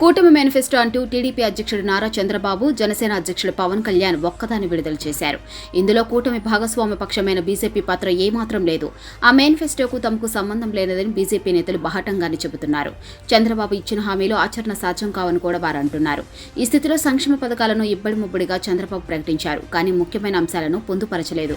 కూటమి మేనిఫెస్టో అంటూ టీడీపీ అధ్యక్షుడు నారా చంద్రబాబు జనసేన అధ్యక్షుడు పవన్ కళ్యాణ్ ఒక్కదాన్ని విడుదల చేశారు. ఇందులో కూటమి భాగస్వామ్య పక్షమైన బీజేపీ పాత్ర ఏమాత్రం లేదు. ఆ మేనిఫెస్టోకు తమకు సంబంధం లేనిదని బీజేపీ నేతలు బహటంగానే చెబుతున్నారు. చంద్రబాబు ఇచ్చిన హామీలు ఆచరణ సాధ్యం కావని కూడా వారు అంటున్నారు. ఈ స్థితిలో సంక్షేమ పథకాలను ఇబ్బడి ముబ్బడిగా చంద్రబాబు ప్రకటించారు కానీ ముఖ్యమైన అంశాలను పొందుపరచలేదు.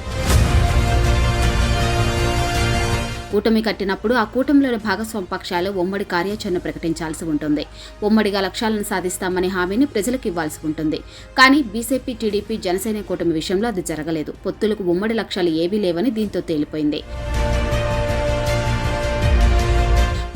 కూటమి కట్టినప్పుడు ఆ కూటమిలోని భాగస్వామ్య పక్షాలు ఉమ్మడి కార్యాచరణ ప్రకటించాల్సి ఉంటుంది. ఉమ్మడిగా లక్ష్యాలను సాధిస్తామనే హామీని ప్రజలకు ఇవ్వాల్సి ఉంటుంది. కానీ బీజేపీ టీడీపీ జనసేన కూటమి విషయంలో అది జరగలేదు. పొత్తులకు ఉమ్మడి లక్ష్యాలు ఏవీ లేవని దీంతో తేలిపోయింది.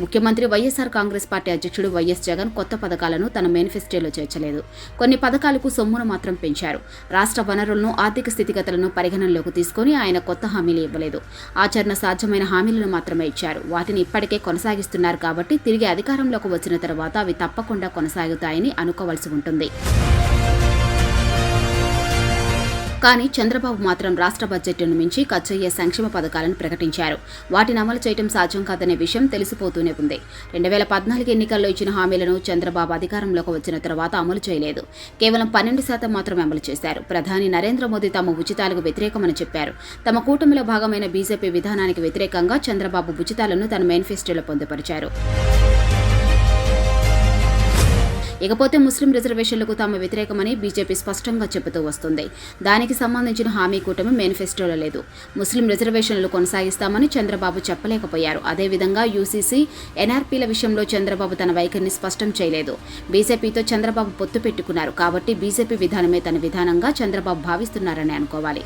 ముఖ్యమంత్రి వైఎస్ఆర్ కాంగ్రెస్ పార్టీ అధ్యక్షుడు వైఎస్ జగన్ కొత్త పథకాలను తన మేనిఫెస్టోలో చేర్చలేదు. కొన్ని పథకాలకు సొమ్మును మాత్రం పెంచారు. రాష్ట్ర వనరులను ఆర్థిక స్థితిగతులను పరిగణనలోకి తీసుకుని ఆయన కొత్త హామీలు ఇవ్వలేదు. ఆచరణ సాధ్యమైన హామీలను మాత్రమే ఇచ్చారు. వాటిని ఇప్పటికే కొనసాగిస్తున్నారు కాబట్టి తిరిగి అధికారంలోకి వచ్చిన తర్వాత అవి తప్పకుండా కొనసాగుతాయని అనుకోవాల్సి ఉంటుంది. కానీ చంద్రబాబు మాత్రం రాష్ట్ర బడ్జెట్ను మించి ఖర్చయ్యే సంక్షేమ పథకాలను ప్రకటించారు. వాటిని అమలు చేయడం సాధ్యం కాదనే విషయం తెలిసిపోతూనే ఉంది. రెండు వేల పద్నాలుగు ఎన్నికల్లో ఇచ్చిన హామీలను చంద్రబాబు అధికారంలోకి వచ్చిన తర్వాత అమలు చేయలేదు. కేవలం పన్నెండు శాతం మాత్రమే అమలు చేశారు. ప్రధాని నరేంద్ర మోదీ తమ ఉచితాలకు వ్యతిరేకమని చెప్పారు. తమ కూటమిలో భాగమైన బీజేపీ విధానానికి వ్యతిరేకంగా చంద్రబాబు ఉచితాలను తన మేనిఫెస్టోలో పొందుపరిచారు. ఇకపోతే ముస్లిం రిజర్వేషన్లకు తాము వ్యతిరేకమని బీజేపీ స్పష్టంగా చెబుతూ వస్తుంది. దానికి సంబంధించిన హామీ కూటమి మేనిఫెస్టోలో లేదు. ముస్లిం రిజర్వేషన్లు కొనసాగిస్తామని చంద్రబాబు చెప్పలేకపోయారు. అదేవిధంగా యూసీసీ ఎన్ఆర్పీల విషయంలో చంద్రబాబు తన వైఖరిని స్పష్టం చేయలేదు. బీజేపీతో చంద్రబాబు పొత్తు పెట్టుకున్నారు. కాబట్టి బీజేపీ విధానమే తన విధానంగా చంద్రబాబు భావిస్తున్నారని అనుకోవాలి.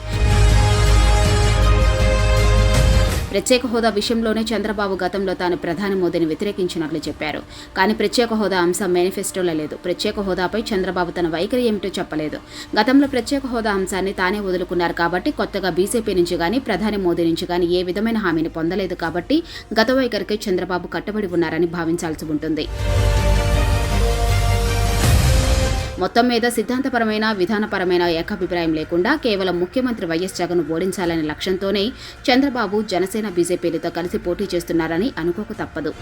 ప్రత్యేక హోదా విషయంలోనే చంద్రబాబు గతంలో తాను ప్రధాని మోదీని వ్యతిరేకించినట్లు చెప్పారు. కానీ ప్రత్యేక హోదా అంశం మేనిఫెస్టోలో లేదు. ప్రత్యేక హోదాపై చంద్రబాబు తన వైఖరి ఏమిటో చెప్పలేదు. గతంలో ప్రత్యేక హోదా అంశాన్ని తానే వదులుకున్నారు కాబట్టి కొత్తగా బీజేపీ నుంచి కానీ ప్రధాని మోదీ నుంచి కానీ ఏ విధమైన హామీని పొందలేదు కాబట్టి గత వైఖరికి చంద్రబాబు కట్టుబడి ఉన్నారని భావించాల్సి ఉంటుంది. మొత్తం మీద సిద్ధాంతపరమైన విధానపరమైన ఏకాభిప్రాయం లేకుండా కేవలం ముఖ్యమంత్రి వైఎస్ జగన్ ఓడించాలనే లక్ష్యంతోనే చంద్రబాబు జనసేన బీజేపీలతో కలిసి పోటీ చేస్తున్నారని అనుకోక తప్పదు.